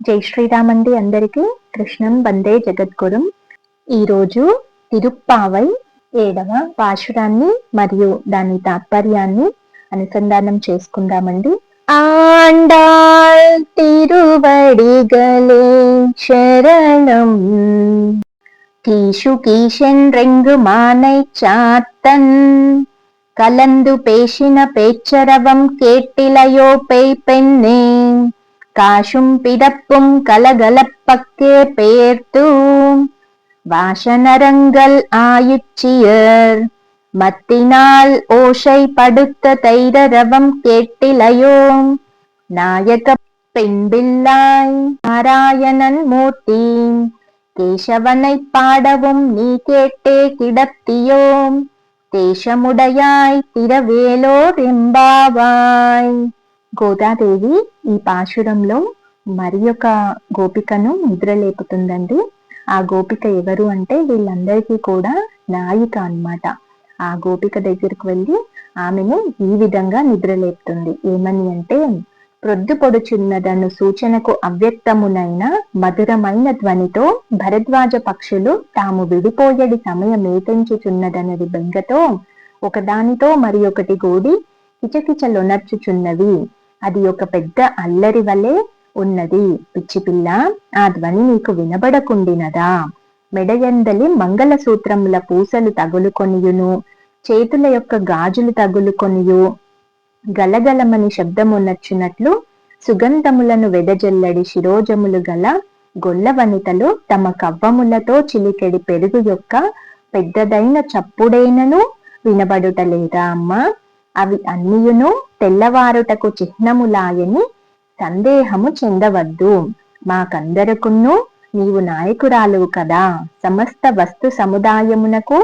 జై శ్రీరామండి అందరికీ. కృష్ణం వందే జగద్గురం. ఈరోజు తిరుప్పావై ఏడవ పాశురాన్ని మరియు దాని తాత్పర్యాన్ని అనుసంధానం చేసుకుందామండి. ఆండాల్ తిరువడిగలే శరణం. కీషు కీషెన్ మానై చాత్తన్ కలందు పేషిన పేచ్చరవం కేట్టిలయో పై పెన్నే. காஷும் பிதப்பும் கலகலப்பக்கே பெயர்த்து வாசனரங்கள் ஆயுச்சியர் மத்தினால் ஓஷை படுத்த தைரரவம் கேட்டிலையோம் நாயக பெண்பில்லாய் நாராயணன் மூர்த்தி கேசவனை பாடவும் நீ கேட்டே கிடத்தியோம் தேசமுடையாய் திரவேலோர் எம்பாவாய் గోదాదేవి ఈ పాశురంలో మరి ఒక గోపికను నిద్రలేపుతుందండి ఆ గోపిక ఎవరు అంటే వీళ్ళందరికీ కూడా నాయిక అనమాట ఆ గోపిక దగ్గరకు వెళ్ళి ఆమెను ఈ విధంగా నిద్రలేపుతుంది ఏమని అంటే ప్రొద్దు పొడుచున్నదను సూచనకు అవ్యక్తమునైన మధురమైన ధ్వనితో భరద్వాజ పక్షులు తాము విడిపోయడి సమయం ఏతించుచున్నదనది బెంగతో ఒకదానితో మరి ఒకటి గూడి కిచకిచలొనర్చుచున్నవి అది ఒక పెద్ద అల్లరి వలె ఉన్నది. పిచ్చిపిల్ల ఆ ధ్వని నీకు వినబడకుండినదా? మెడయందలి మంగళసూత్రముల పూసలు తగులుకొనియును చేతుల యొక్క గాజులు తగులుకొనియు. గలగలమని శబ్దమునర్చున్నట్లు సుగంధములను వెదజల్లడి శిరోజములు గల గొల్ల వనితలు తమ కవ్వములతో చిలికెడి పెరుగు యొక్క పెద్దదైన చప్పుడైనను వినబడుటలేదా అమ్మా? అవి అన్నియును తెల్లవారుటకు చిహ్నములాయని సందేహము చెందవద్దు. మాకందరకును నీవు నాయకురాలు కదా. సమస్త వస్తు సముదాయమునకు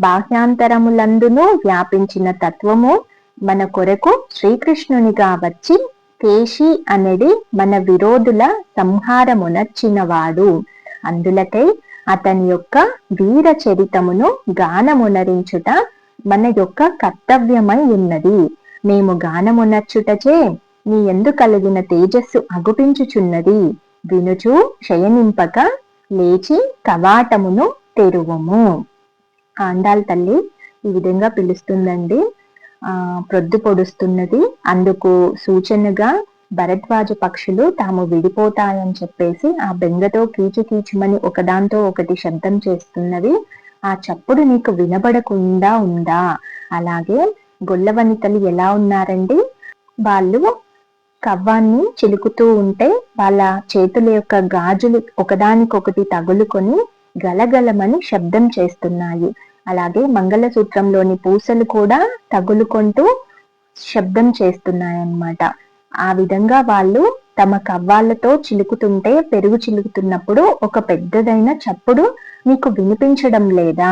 బాహ్యాంతరములందును వ్యాపించిన తత్వము మన కొరకు శ్రీకృష్ణునిగా వచ్చి కేశి అనేది మన విరోధుల సంహారమునర్చినవాడు. అందులకై అతని యొక్క వీర చరితమును గానమునరించుట మన యొక్క కర్తవ్యమై ఉన్నది. మేము గానమునర్చుటచే నీ ఎందు కలిగిన తేజస్సు అగుపించుచున్నది. వినుచు శయనింపక లేచి కవాటమును తెరువము. ఆండాల్ తల్లి ఈ విధంగా పిలుస్తుందండి. ఆ ప్రొద్దు పొడుస్తున్నది. అందుకు సూచనగా భరద్వాజ పక్షులు తాము విడిపోతాయని చెప్పేసి ఆ బెంగతో కీచు కీచుమని ఒకదాంతో ఒకటి శబ్దం చేస్తున్నవి. ఆ చప్పుడు నీకు వినబడకుండా ఉందా? అలాగే గొల్లవనితలు ఎలా ఉన్నారండి? వాళ్ళు కవ్వాన్ని చిలుకుతూ ఉంటే వాళ్ళ చేతుల యొక్క గాజులు ఒకదానికొకటి తగులుకొని గలగలమని శబ్దం చేస్తున్నాయి. అలాగే మంగళసూత్రంలోని పూసలు కూడా తగులుకుంటూ శబ్దం చేస్తున్నాయన్నమాట. ఆ విధంగా వాళ్ళు తమ కవ్వాళ్ళతో చిలుకుతుంటే పెరుగు చిలుకుతున్నప్పుడు ఒక పెద్దదైన చప్పుడు నీకు వినిపించడం లేదా?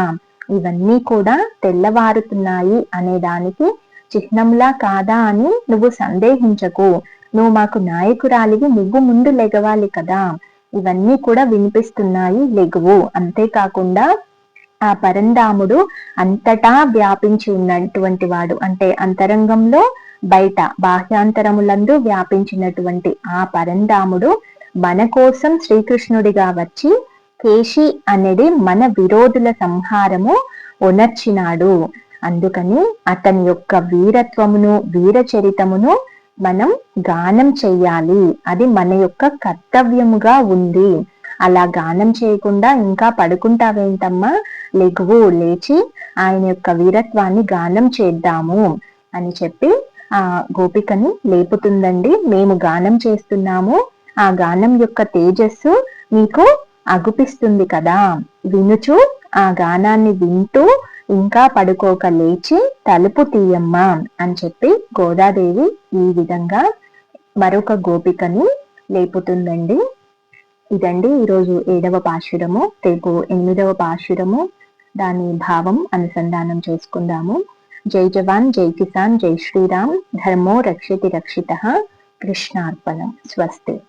ఇవన్నీ కూడా తెల్లవారుతున్నాయి అనే దానికి చిహ్నంలా కాదా అని నువ్వు సందేహించకు. నువ్వు మాకు నాయకురాలివి నువ్వు ముందు లెగవాలి కదా. ఇవన్నీ కూడా వినిపిస్తున్నాయి లెగువు. అంతేకాకుండా ఆ పరంధాముడు అంతటా వ్యాపించి ఉన్నటువంటి వాడు. అంటే అంతరంగంలో బయట బాహ్యాంతరములందు వ్యాపించినటువంటి ఆ పరంధాముడు మన కోసం శ్రీకృష్ణుడిగా వచ్చి కేశి అనేది మన విరోధుల సంహారము ఉనర్చినాడు. అందుకని అతని యొక్క వీరత్వమును వీర చరితమును మనం గానం చెయ్యాలి. అది మన యొక్క కర్తవ్యముగా ఉంది. అలా గానం చేయకుండా ఇంకా పడుకుంటావేంటమ్మా? లెగువు లేచి ఆయన యొక్క వీరత్వాన్ని గానం చేద్దాము అని చెప్పి ఆ గోపికని లేపుతుందండి. మేము గానం చేస్తున్నాము. ఆ గానం యొక్క తేజస్సు మీకు అగుపిస్తుంది కదా. వినుచు ఆ గానాన్ని వింటూ ఇంకా పడుకోక లేచి తలుపు తీయమ్మా అని చెప్పి గోదాదేవి ఈ విధంగా మరొక గోపికని లేపుతుందండి. ఇదండి ఈరోజు ఏడవ పాశురము రేపు ఎనిమిదవ పాశురము. దాని భావం అనుసంధానం చేసుకుందాము. जय जवान जय किसान जय श्रीराम धर्मो रक्षति रक्षितः कृष्णार्पणं स्वस्ति।